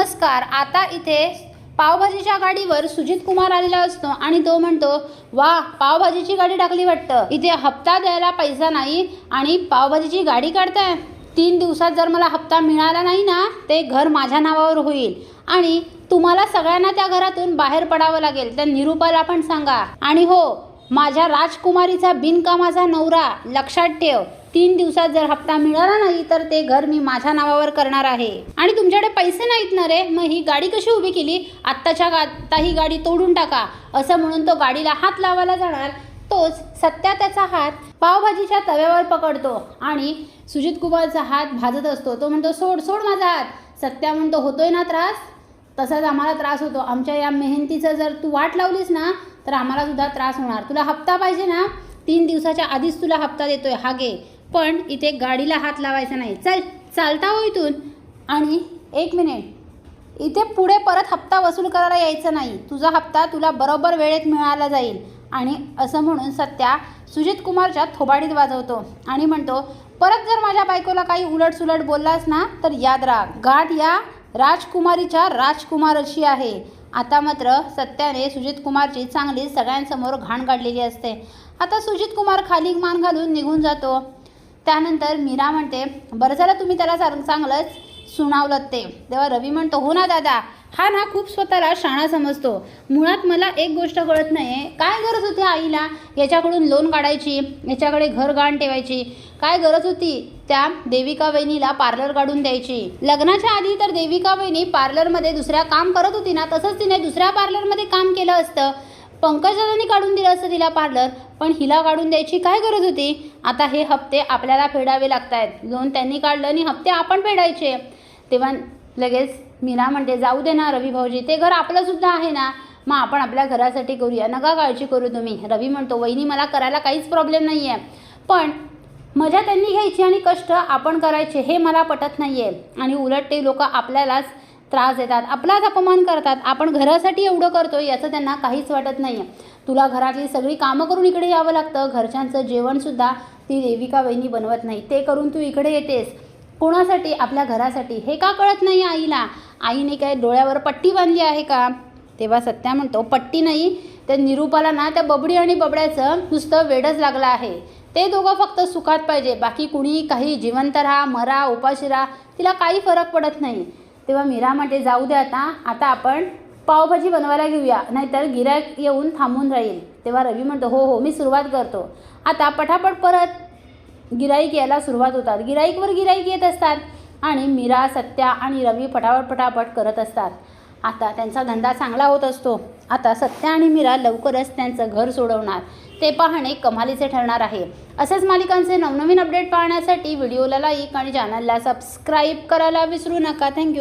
नमस्कार आता इथे पावभाजीच्या गाडीवर सुजित कुमार आलेला असतो आणि तो म्हणतो वा पावभाजीची गाडी टाकली वाटतं. इथे हप्ता द्यायला पैसा नाही आणि पावभाजीची गाडी काढताय. तीन दिवसात जर मला हप्ता मिळाला नाही ना ते घर माझ्या नावावर होईल. आणि तुम्हाला सगळ्यांना त्या घरातून बाहेर पडावं लागेल. त्या निरूपाला पण सांगा. आणि हो माझ्या राजकुमारीचा बिनकामाचा नवरा. लक्षात ठेव तीन दिवसात जर हप्ता मिळाला नाही तर ते घर मी माझ्या नावावर करणार आहे. आणि तुमच्याकडे पैसे नाहीत ना रे? मग ही गाडी कशी उभी केली? आत्ताच्या आत्ता ही गाडी तोडून टाका. असं म्हणून तो गाडीला हात लावायला जाणार. तोच सत्या त्याचा हात पावभाजीच्या तव्यावर पकडतो आणि सुजित कुमारचा हात भाजत असतो. तो म्हणतो सोड सोड माझा हात. सत्या म्हणतो होतोय ना त्रास? तसाच आम्हाला त्रास होतो. आमच्या या मेहनतीचं जर तू वाट लावलीस ना तर आम्हाला सुद्धा त्रास होणार. तुला हप्ता पाहिजे ना तीन दिवसाच्या आधीच तुला हप्ता देतोय हा घे. पण इथे गाडीला हात लावायचा नाही. चल चालता हो इथून. आणि एक मिनिट. इथे पुढे परत हप्ता वसूल करायला यायचं नाही. तुझा हप्ता तुला बरोबर वेळेत मिळाला जाईल. आणि असं म्हणून सत्या सुजित कुमारच्या थोबाडीत वाजवतो आणि म्हणतो परत जर माझ्या बायकोला काही उलटसुलट बोललास ना तर याद राहा गाठ या राजकुमारीच्या राजकुमाराची आहे. आता मात्र सत्याने सुजित कुमारची चांगली सगळ्यांसमोर घाण काढलेली असते. आता सुजित कुमार खाली मान घालून निघून जातो. त्यानंतर मीरा म्हणते बरं झालं तुम्ही त्याला चांगलंच सुनावलं ते. तेव्हा रवी म्हणतो हो ना दादा हा ना खूप स्वतःला शाणा समजतो. मुळात मला एक गोष्ट कळत नाही आहे काय गरज होती आईला? याच्याकडून लोन काढायची याच्याकडे घर गाण ठेवायची. काय गरज होती? त्या देविका वहिनीला पार्लर काढून द्यायची. लग्नाच्या आधी तर देविका वहिनी पार्लरमध्ये दुसऱ्या काम करत होती ना तसंच तिने दुसऱ्या पार्लरमध्ये काम केलं असतं. पंकजांनी काढून दिलं असतं तिला पार्लर पण हिला काढून द्यायची काय गरज होती? आता हे हप्ते आपल्याला फेडावे लागत आहेत लोन त्यांनी काढलं आणि हप्ते आपण फेडायचे. तेव्हा लगेच मीना म्हणते जाऊ दे ना रवी भाऊजी ते घर आपलंसुद्धा आहे ना. मग आपण आपल्या घरासाठी करूया. नका काळजी करू तुम्ही. रवी म्हणतो वहिनी मला करायला काहीच प्रॉब्लेम नाही आहे पण मजा त्यांनी घ्यायची आणि कष्ट आपण करायचे हे मला पटत नाही आहे आणि उलट ते लोक आपल्यालाच त्रास देतात. आपलाच अपमान करतात. आपण घरासाठी एवढं करतो याचं त्यांना काहीच वाटत नाही आहे तुला घरातली सगळी कामं करून इकडे यावं लागतं. घरच्यांचं जेवणसुद्धा ती देविका वहिनी बनवत नाही. ते करून तू इकडे येतेस. कोणासाठी आपल्या घरासाठी? हे का कळत नाही आईला? आईने काय डोळ्यावर पट्टी बांधली आहे का? तेव्हा सत्या म्हणतो पट्टी नाही. त्या निरूपाला ना त्या बबडी आणि बबड्याचं नुसतं वेडच लागलं आहे. ते दोघं फक्त सुखात पाहिजे. बाकी कुणी काही जिवंत राहा मरा उपाशी राहा तिला काही फरक पडत नाही. तेव्हा मीरा म्हणते जाऊ दे आता. आता आपण पावभाजी बनवायला घेऊया. नाहीतर गिरायक येऊन थांबून राहील. तेव्हा रवी म्हणतो हो हो मी सुरुवात करतो. आता पटापट परत गिराईक यायला सुरुवात होतात. गिराईकवर गिराईक येत असतात आणि मीरा सत्या आणि रवी पटापट पटापट करत असतात. आता त्यांचा धंदा चांगला होत असतो. आता सत्या आणि मीरा लवकरच त्यांचं घर सोडवणार. ते पाहणे कमालीचे ठरणार आहे. असेच मालिकांचे नवनवीन अपडेट पाहण्यासाठी व्हिडिओला लाईक आणि चॅनलला सबस्क्राईब करायला विसरू नका. थँक्यू